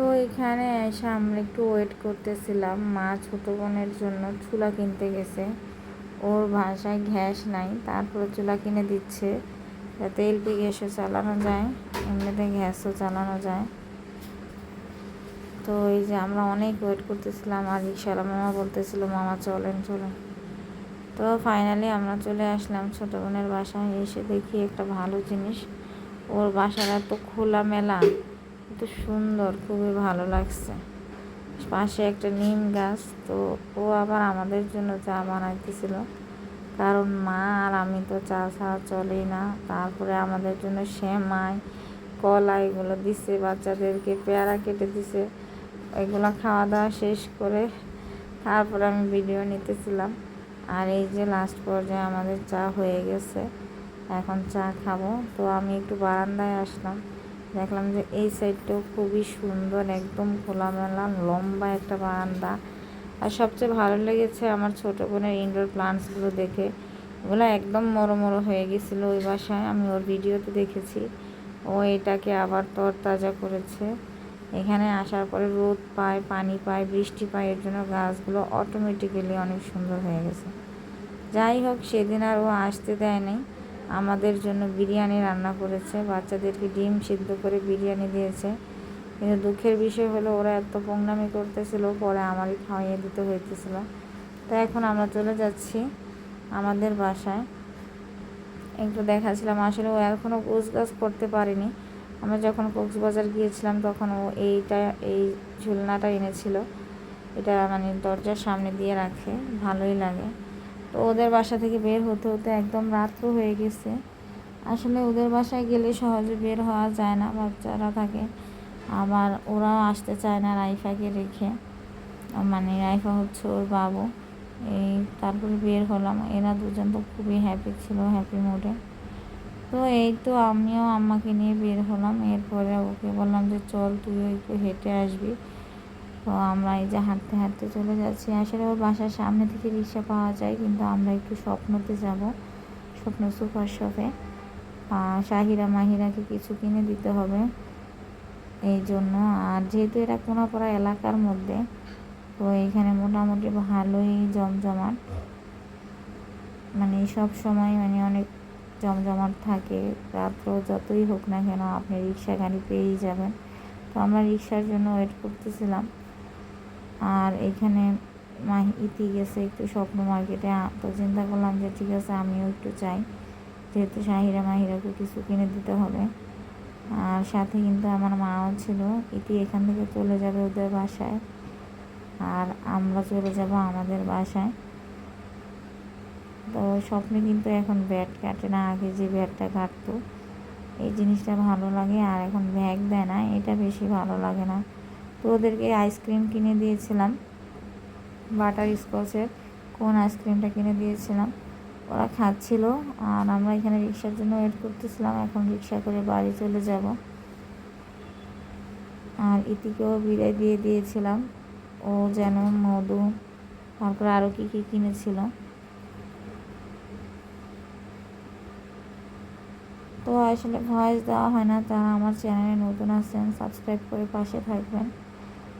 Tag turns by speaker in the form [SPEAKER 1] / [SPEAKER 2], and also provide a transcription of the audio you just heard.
[SPEAKER 1] তো এখানে এসে আমরা একটু ওয়েট করতেছিলাম। মা ছোটো বোনের জন্য চুলা কিনতে গেছে। ওর ভাষায় গ্যাস নাই, তারপরে চুলা কিনে দিচ্ছে। যাতে এলপি গ্যাসও চালানো যায়, এমনিতে গ্যাসও চালানো যায়। তো এই যে আমরা অনেক ওয়েট করতেছিলাম আর রিক্সাওয়ালা মামা বলতেছিল, মামা, চলেন চলেন। তো ফাইনালি আমরা চলে আসলাম ছোটো বোনের বাসায়, এসে দেখি একটা ভালো জিনিস। ওর বাসার এত খোলা এত সুন্দর, খুবই ভালো লাগছে। পাশে একটা নিম গাছ, তো ও আবার আমাদের জন্য চা বানাইতেছিল। কারণ মা আর আমি তো চা ছাড়া চলেই না। তারপরে আমাদের জন্য সেমাই কলা এগুলো দিছে, বাচ্চাদেরকে পেয়ারা কেটে দিছে। এগুলো খাওয়া দাওয়া শেষ করে তারপরে আমি ভিডিও নিতেছিলাম। আর এই যে লাস্ট পর্যায়ে আমাদের চা হয়ে গেছে। এখন চা খাব। তো আমি একটু বারান্দায় আসলাম। দেখলাম যে এই সাইডটাও খুবই সুন্দর, একদম খোলামেলা, লম্বা একটা বারান্দা। আর সবচেয়ে ভালো লেগেছে আমার ছোটো বোনের ইনডোর প্লান্টসগুলো দেখে। ওগুলো একদম মরো মরো হয়ে গেছিল ওই বাসায়, আমি ওর ভিডিওতে দেখেছি। ও এটাকে আবার তরতাজা করেছে। এখানে আসার পরে রোদ পায়, পানি পায়, বৃষ্টি পায়, এর জন্য গাছগুলো অটোমেটিক্যালি অনেক সুন্দর হয়ে গেছে। যাই হোক, সেদিন আর ও আসতে দেয় দেয়নি। আমাদের জন্য বিরিয়ানি রান্না করেছে। বাচ্চাদেরকে ডিম সিদ্ধ করে বিরিয়ানি দিয়েছে। কিন্তু দুঃখের বিষয় হলো, ওরা এত পোংনামি করতেছিল, পরে আমারই খাওয়াইয়ে দিতে হইতেছিল। তো এখন আমরা চলে যাচ্ছি আমাদের বাসায়। একটু দেখাচ্ছিলাম আসলে ও এখনও গাছ করতে পারিনি। আমরা যখন কক্সবাজার গিয়েছিলাম, তখন ও এইটা, এই ঝুলনাটা এনেছিল। এটা মানে দরজার সামনে দিয়ে রাখে, ভালোই লাগে। তো ওদের বাসা থেকে বের হতে হতে একদম রাত্র হয়ে গেছে। আসলে ওদের বাসায় গেলে সহজে বের হওয়া যায় না, বাচ্চারা থাকে। আবার ওরাও আসতে চায় না রাইফাকে রেখে। মানে রাইফা হচ্ছে ওর বাবু। এই তারপরে বের হলাম। এরা দুজন তো খুবই হ্যাপি ছিল হ্যাপি মুডে তো এই তো আমিও আম্মাকে নিয়ে বের হলাম। এরপরে ওকে বললাম যে, চল তুইও একটু হেঁটে আসবি। তো আমরা এই যে হাঁটতে হাঁটতে চলে যাচ্ছি। আসলে ওর বাসার সামনে থেকে রিক্সা পাওয়া যায়, কিন্তু আমরা একটু স্বপ্নতে যাব, স্বপ্ন সুপার শপে। শাহিরা মাহিরাকে কিছু কিনে দিতে হবে এই জন্য। আর যেহেতু এটা কোনাপাড়া এলাকার মধ্যে, তো এখানে মোটামুটি ভালোই জমজমাট। মানে সব সময় মানে অনেক জমজমাট থাকে রাত্র যতই হোক না কেন আপনি রিক্সা গাড়ি পেয়েই যাবেন। তো আমরা রিক্সার জন্য ওয়েট করতেছিলাম। আর এখানে ইতি গেছে একটু স্বপ্ন মার্কেটে। তো চিন্তা করলাম যে ঠিক আছে, আমিও একটু চাই। যেহেতু শাহিরা মাহিরাকে কিছু কিনে দিতে হবে। আর সাথে কিন্তু আমার মাও ছিল। ইতি এখান থেকে চলে যাবে ওদের বাসায়। আর আমরা চলে যাব আমাদের বাসায়। তো স্বপ্নে কিন্তু এখন ব্যাট কাটে না। আগে যে ব্যাটটা কাটতো, এই জিনিসটা ভালো লাগে। আর এখন ব্যাগ দেয় না, এটা বেশি ভালো লাগে না। তো ওদেরকে আইসক্রিম কিনে দিয়েছিলাম। বাটার স্কচের কোন আইসক্রিমটা কিনে দিয়েছিলাম। ওরা খাচ্ছিল আর আমরা এখানে রিক্সার জন্য ওয়েট করতেছিলাম। এখন রিক্সা করে বাড়ি চলে যাব। আর ইতিকেও বিদায় দিয়ে দিয়েছিলাম। ও যেন মধু, তারপরে আরও কী কী কিনেছিল। তো আসলে ভয়েস দেওয়া হয় না, তারা আমার চ্যানেলে নতুন আছেন সাবস্ক্রাইব করে পাশে থাকবেন।